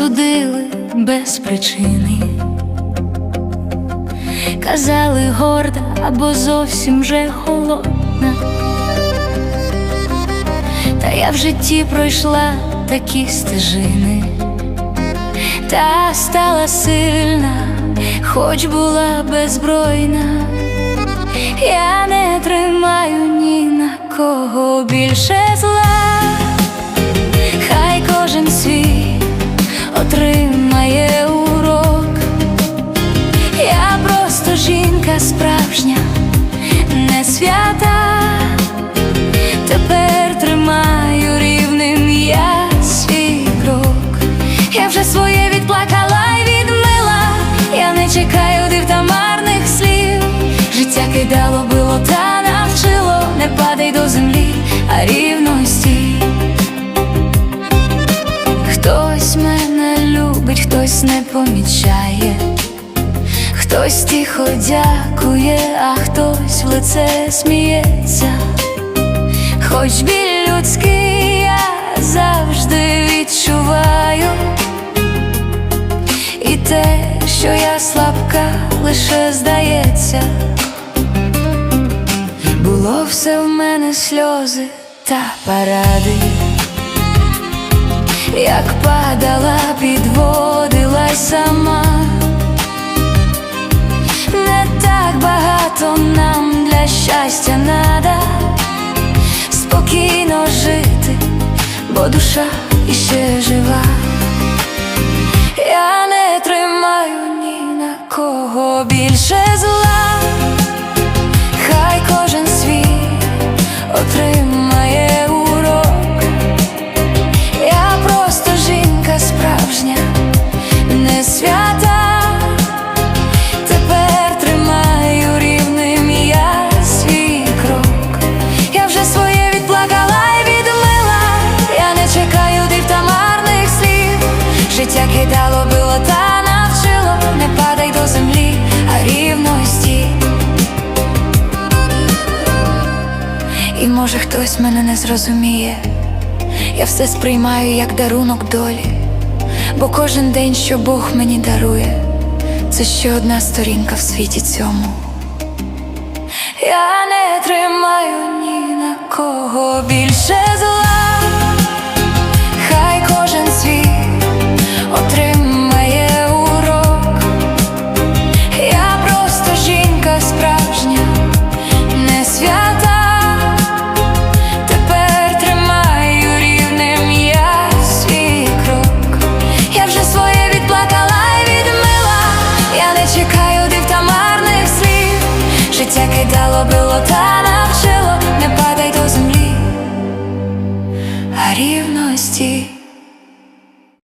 Судили без причини, казали горда або зовсім же холодна. Та я в житті пройшла такі стежини, та стала сильна, хоч була беззбройна. Я не тримаю ні на кого більше отримає урок. Я просто жінка справжня, не свята. Хтось не помічає, хтось тихо дякує, а хтось в лице сміється. Хоч біль людський я завжди відчуваю, і те, що я слабка, лише здається, було все в мене сльози та паради, як падала, щастя надо спокійно жити, бо душа іще жива. Я не тримаю ні на кого більше зла, било та навчило. Не падай до землі, а рівно стій. І може хтось мене не зрозуміє. Я все сприймаю як дарунок долі, бо кожен день, що Бог мені дарує, це ще одна сторінка в світі цьому. Я не тримаю ні на кого більше